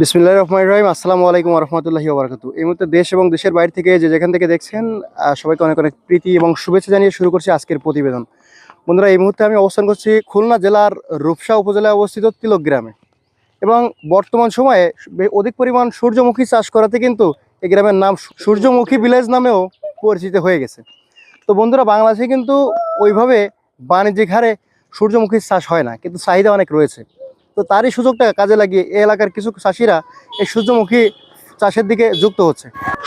বিসমিল্লাহ রহমান রহিম। আসসালামু আলাইকুম রহমতুল্লাহি ওবরাকাতু এই মুহূর্তে দেশ এবং দেশের বাইরে থেকে যে যেখান থেকে দেখছেন সবাইকে অনেক অনেক প্রীতি এবং শুভেচ্ছা জানিয়ে শুরু করছি আজকের প্রতিবেদন। বন্ধুরা, এই মুহূর্তে আমি অবস্থান করছি খুলনা জেলার রূপসা উপজেলায় অবস্থিত তিলক গ্রামে। এবং বর্তমান সময়ে অধিক পরিমাণ সূর্যমুখী চাষ করাতে কিন্তু এই গ্রামের নাম সূর্যমুখী ভিলেজ নামেও পরিচিত হয়ে গেছে। তো বন্ধুরা, বাংলাদেশে কিন্তু ওইভাবে বাণিজ্যিক হারে সূর্যমুখীর চাষ হয় না, কিন্তু চাহিদা অনেক রয়েছে। তো তারই সুযোগটা কাজে লাগিয়ে এই এলাকার কিছু চাষিরা এই সূর্যমুখী চাষের দিকে যুক্ত হচ্ছে।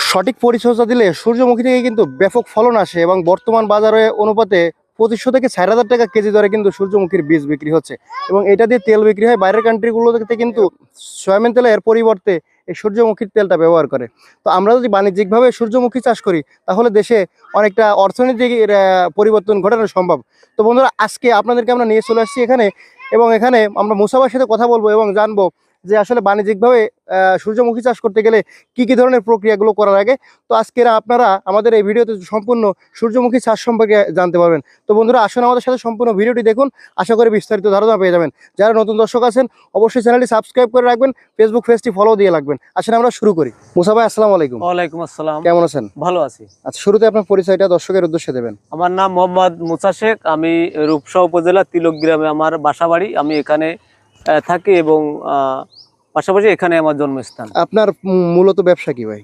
সঠিক পরিচর্যা দিলে সূর্যমুখী থেকে কিন্তু ব্যাপক ফলন আসে এবং বর্তমান বাজারে অনুপাতে পঁচিশশো থেকে চার হাজার টাকা কেজি দরে কিন্তু সূর্যমুখীর বীজ বিক্রি হচ্ছে এবং এটা দিয়ে তেল বিক্রি হয়। বাইরের কান্ট্রিগুলোতে কিন্তু সয়াবিন তেলের পরিবর্তে এই সূর্যমুখীর তেলটা ব্যবহার করে। তো আমরা যদি বাণিজ্যিকভাবে সূর্যমুখী চাষ করি, তাহলে দেশে অনেকটা অর্থনৈতিক পরিবর্তন ঘটানো সম্ভব। তো বন্ধুরা, আজকে আপনাদেরকে আমরা নিয়ে চলে আসছি এখানে এবং এখানে আমরা মুসাবার সাথে কথা বলব এবং জানব যে আসলে বাণিজ্যিকভাবে সূর্যমুখী চাষ করতে গেলে কি কি ধরনের প্রক্রিয়াগুলো করা লাগে তো আজকে আপনারা আমাদের এই ভিডিওতে সম্পূর্ণ সূর্যমুখী চাষ সম্পর্কে জানতে পারবেন। তো বন্ধুরা আসুন আমাদের সাথে সম্পূর্ণ ভিডিওটি দেখুন। আশা করি বিস্তারিত ধারণা পেয়ে যাবেন। যারা নতুন দর্শক আছেন অবশ্যই চ্যানেলটি সাবস্ক্রাইব করে রাখবেন ফেসবুক পেজটি ফলো দিয়ে রাখবেন। আসলে আমরা শুরু করি। মুসা ভাই আসসালামু আলাইকুম। ওয়ালাইকুম আসসালাম। কেমন আছেন? ভালো আছি। আচ্ছা শুরুতে আপনার পরিচয়টা দর্শকের উদ্দেশ্যে দেবেন। আমার নাম মোহাম্মদ মুসা শেখ। আমি রূপসা উপজেলা তিলক গ্রামে আমার বাসা বাড়ি আমি এখানে থাকি এবং পাশাপাশি এখানে আমার জন্মস্থান। আপনার মূলত ব্যবসা কি ভাই?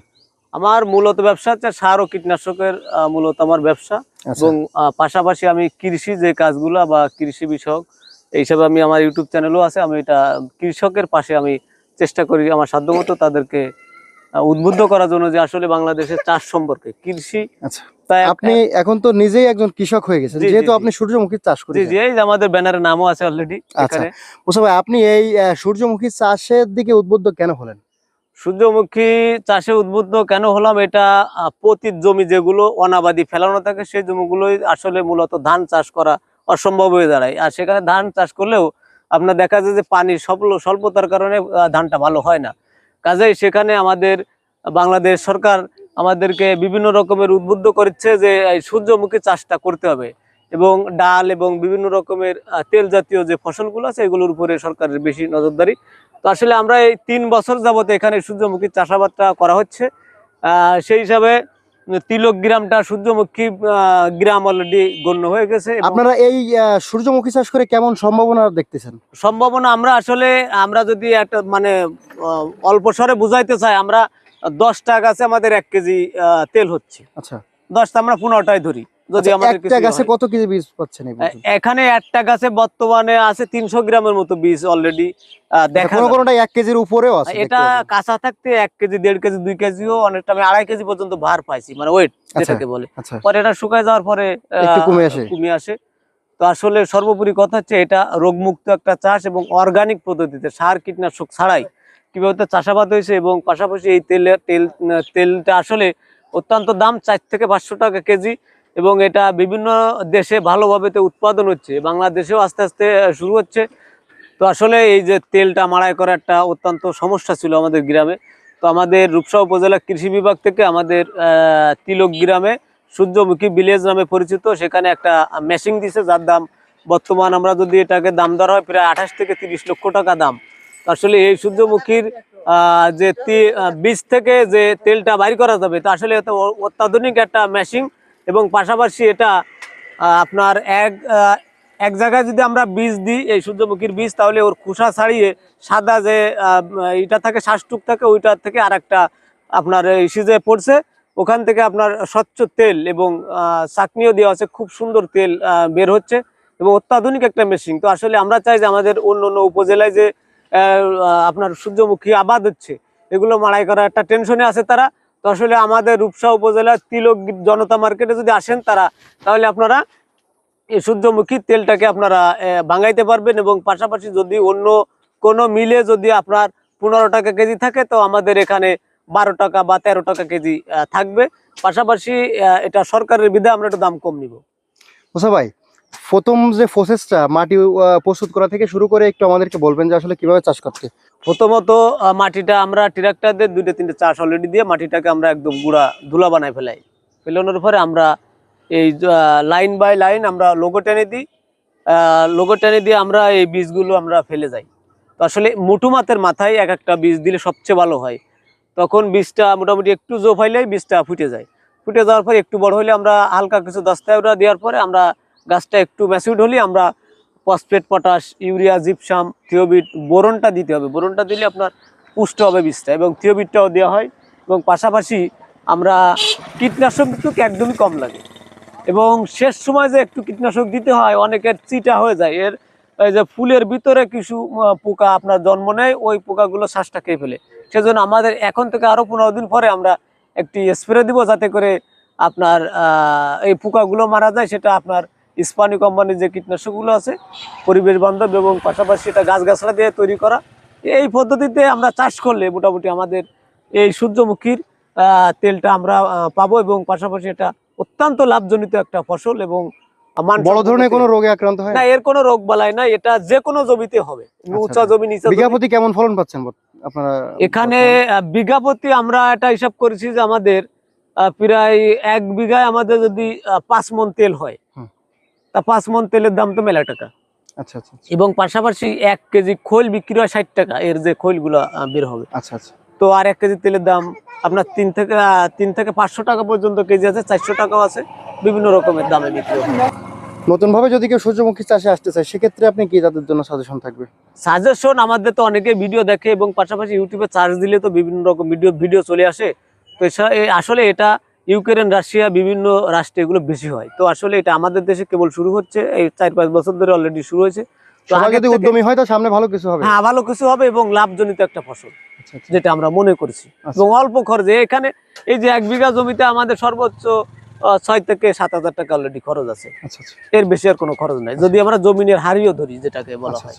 আমার মূলত ব্যবসা হচ্ছে সার ও কীটনাশকের মূলত আমার ব্যবসা। আচ্ছা। এবং পাশাপাশি আমি কৃষি যে কাজগুলো বা কৃষি বিষয়ক এইসব আমি আমার ইউটিউব চ্যানেলও আছে। আমি এটা কৃষকের পাশে আমি চেষ্টা করি আমার সাধ্যমতো তাদেরকে উদ্বুদ্ধ করার জন্য যে আসলে বাংলাদেশের চাষ সম্পর্কে কৃষি। আচ্ছা তাই আপনি এখন তো নিজেই একজন কৃষক হয়ে গেছেন যেহেতু আপনি সূর্যমুখী চাষ করেন জি এই আমাদের নামও আছে অলরেডি আচ্ছা। মুসা ভাই আপনি এই সূর্যমুখী চাষের দিকে উদ্বুদ্ধ কেন হলেন? সূর্যমুখী চাষে উদ্বুদ্ধ কেন হলাম? এটা পতিত জমি যেগুলো অনাবাদি ফেলানো থাকে সেই জমিগুলোই আসলে মূলত ধান চাষ করা অসম্ভব হয়ে দাঁড়ায়। আর সেখানে ধান চাষ করলেও আপনার দেখা যায় যে পানির স্বল্প স্বল্পতার কারণে ধানটা ভালো হয় না। কাজেই সেখানে আমাদের বাংলাদেশ সরকার আমাদেরকে বিভিন্ন রকমের উদ্বুদ্ধ করেছে যে সূর্যমুখী চাষটা করতে হবে। এবং ডাল এবং বিভিন্ন রকমের তেল জাতীয় যে ফসলগুলো আছে এগুলোর উপরে সরকারের বেশি নজরদারি। তো আসলে আমরা এই তিন বছর যাবত এখানে সূর্যমুখী চাষাবাদটা করা হচ্ছে। সেই হিসাবে তিলক গ্রামটা সূর্যমুখী গ্রাম অলরেডি গণ্য হয়ে গেছে আপনারা এই সূর্যমুখী চাষ করে কেমন সম্ভাবনা দেখতেছেন? সম্ভাবনা আমরা আসলে আমরা যদি একটা মানে অল্প স্বরে বুঝাইতে চাই আমরা দশটা গাছে আমাদের এক কেজি আহ, তেল হচ্ছে। আচ্ছা। দশটা আমরা পনেরোটাই ধরি। যদি আচ্ছা, আমাদের একটা গাছে কত কেজি বীজ পাচ্ছেন এখানে একটা গাছে বর্তমানে আছে তিনশো গ্রামের মতো বীজ অলরেডি দেখা কোনো কোনোটা এক কেজির উপরেও আছে এটা কাঁচা থাকতে কেজি কেজি কেজিও অনেকটা আমি আড়াই কেজি পর্যন্ত ভার পাইছি মানে ওয়েট যেটাকে বলে। আচ্ছা। পরে এটা শুকায় যাওয়ার পরে একটু কমে আসে। কমে আসে। তো আসলে সর্বোপরি কথা হচ্ছে এটা রোগমুক্ত একটা চাষ এবং অর্গানিক পদ্ধতিতে সার কীটনাশক ছাড়াই কীভাবে চাষাবাদ হয়েছে এবং পাশাপাশি এই তেলের তেল তেলটা আসলে অত্যন্ত দাম চার থেকে পাঁচশো টাকা কেজি। এবং এটা বিভিন্ন দেশে ভালোভাবে তো উৎপাদন হচ্ছে। বাংলাদেশেও আস্তে আস্তে শুরু হচ্ছে। তো আসলে এই যে তেলটা মাড়াই করা একটা অত্যন্ত সমস্যা ছিল আমাদের গ্রামে। তো আমাদের রূপসা উপজেলা কৃষি বিভাগ থেকে আমাদের তিলক গ্রামে সূর্যমুখী ভিলেজ নামে পরিচিত। সেখানে একটা মেশিন দিছে, যার দাম বর্তমান আমরা যদি এটাকে দাম ধরা হয় প্রায় আঠাশ থেকে তিরিশ লক্ষ টাকা দাম। আসলে এই সূর্যমুখীর যে বীজ থেকে যে তেলটা বাইর করা যাবে, তা আসলে অত্যাধুনিক একটা মেশিন এবং পাশাপাশি এটা আপনার এক এক জায়গায় যদি আমরা বীজ দিই, এই সূর্যমুখীর বীজ, তাহলে ওর খোসা ছাড়িয়ে সাদা যে এটা থাকে, শ্বাসটুক থাকে ওইটার থেকে আর একটা আপনার সিজে পড়ছে। ওখান থেকে আপনার স্বচ্ছ তেল এবং চাকনিও দেওয়া আছে, খুব সুন্দর তেল বের হচ্ছে এবং অত্যাধুনিক একটা মেশিন। তো আসলে আমরা চাই যে আমাদের অন্য অন্য উপজেলায় যে আপনার সূর্যমুখী আবাদ হচ্ছে, এগুলো মাড়াই করা একটা টেনশনে আছে তারা। তো আসলে আমাদের রূপসা উপজেলার তিলক জনতা মার্কেটে যদি আসেন তারা, তাহলে আপনারা এই সূর্যমুখী তেলটাকে আপনারা ভাঙাইতে পারবেন এবং পাশাপাশি যদি অন্য কোনো মিলে যদি আপনার পনেরো টাকা কেজি থাকে, তো আমাদের এখানে বারো টাকা বা তেরো টাকা কেজি থাকবে। পাশাপাশি এটা সরকারের বিধায় আমরা একটু দাম কম নিব। মুসা ভাই প্রথম যে প্রসেসটা মাটি প্রস্তুত করা থেকে শুরু করে একটু আমাদেরকে বলবেন যে আসলে কীভাবে চাষ করতে। প্রথমত মাটিটা আমরা ট্রাক্টর দিয়ে দুইটা, তিনটে চাষ অলরেডি দিয়ে মাটিটাকে আমরা একদম গুঁড়া ধুলা বানাই ফেলাই। ফেলানোর পরে আমরা এই লাইন বাই লাইন আমরা লোগো টেনে দিই। লোগো টেনে দিয়ে আমরা এই বীজগুলো আমরা ফেলে যাই। তো আসলে মোটু মাতের মাথায় এক একটা বীজ দিলে সবচেয়ে ভালো হয়। তখন বীজটা মোটামুটি একটু জো ফাইলেই বীজটা ফুটে যায়। ফুটে যাওয়ার পরে একটু বড় হলে আমরা হালকা কিছু দস্তায়রা দেওয়ার পরে আমরা গাছটা একটু ম্যাচিউড হলে আমরা ফসফেট, পটাশ, ইউরিয়া, জিপসাম, থিওবিট, বোরনটা দিতে হবে। বোরনটা দিলে আপনার পুষ্ট হবে বীজটা এবং থিওবিটটাও দেওয়া হয় এবং পাশাপাশি আমরা কীটনাশক কিন্তু একদমই কম লাগে। এবং শেষ সময় যে একটু কীটনাশক দিতে হয়, অনেকের চিটা হয়ে যায়। এর এই যে ফুলের ভিতরে কিছু পোকা আপনার জন্ম নেয়, ওই পোকাগুলো শ্বাসটা খেয়ে ফেলে। সেজন্য আমাদের এখন থেকে আরও পনেরো দিন পরে আমরা একটি স্প্রে দিব যাতে করে আপনার এই পোকাগুলো মারা যায়, সেটা আপনার ইস্পানি কোম্পানির যে কীটনাশকগুলো আছে পরিবেশ বান্ধব এবং পাশাপাশি এটা গাছগাছলা দিয়ে তৈরি করা এই পদ্ধতিতে আমরা চাষ করলে মোটামুটি আমাদের এই সূর্যমুখীর তেলটা আমরা পাবো এবং পাশাপাশি এটা অত্যন্ত লাভজনিত একটা ফসল এবং বড় ধরনের কোনো রোগে আক্রান্ত হয় না এর কোনো রোগ বালাই না এটা যে কোনো জমিতে হবে উঁচা আচ্ছা। জমি নিচা বিঘা প্রতি কেমন ফলন পাচ্ছেন আপনারা এখানে আহ, বিঘা প্রতি আমরা এটা হিসাব করেছি যে আমাদের প্রায় এক বিঘায় আমাদের যদি পাঁচ মন তেল হয়। তা পাঁচ মন তেলের দাম তো মেলা টাকা। আচ্ছা আচ্ছা আচ্ছা, এবং পাশাপাশি এক কেজি খোল বিক্রি হয় ষাট টাকা এর যে খোলগুলো বের হবে। আচ্ছা আচ্ছা। তো আর এক কেজি তেলের দাম আপনার তিন থেকে তিন থেকে পাঁচশো টাকা পর্যন্ত কেজি আছে চারশো টাকাও আছে বিভিন্ন রকমের দামে বিক্রি হয়। নতুন ভাবে যদি কেউ সূর্যমুখী চাষে আসতে চায় সেক্ষেত্রে আপনি কি তাদের জন্য সাজেশন থাকবে? সাজেশন আমাদের তো অনেকে ভিডিও দেখে এবং পাশাপাশি ইউটিউবে চার্জ দিলে তো বিভিন্ন রকম ভিডিও ভিডিও চলে আসে। তো আসলে এটা ইউক্রেন রাশিয়া বিভিন্ন রাষ্ট্রে এগুলো বেশি হয়। তো আসলে এটা আমাদের দেশে কেবল শুরু হচ্ছে এই চার পাঁচ বছর ধরে অলরেডি শুরু হয়েছে। যদি উদ্যমী হয় তো সামনে ভালো কিছু হবে। হ্যাঁ ভালো কিছু হবে এবং লাভজনিত একটা ফসল আচ্ছা আচ্ছা। যেটা আমরা মনে করছি। আচ্ছা। এবং অল্প খরচে এখানে এই যে এক বিঘা জমিতে আমাদের সর্বোচ্চ ছয় থেকে সাত হাজার টাকা অলরেডি খরচ আছে। এর বেশি আর কোনো খরচ নাই। যদি আমরা জমিনের হারিও ধরি যেটাকে বলা হয়।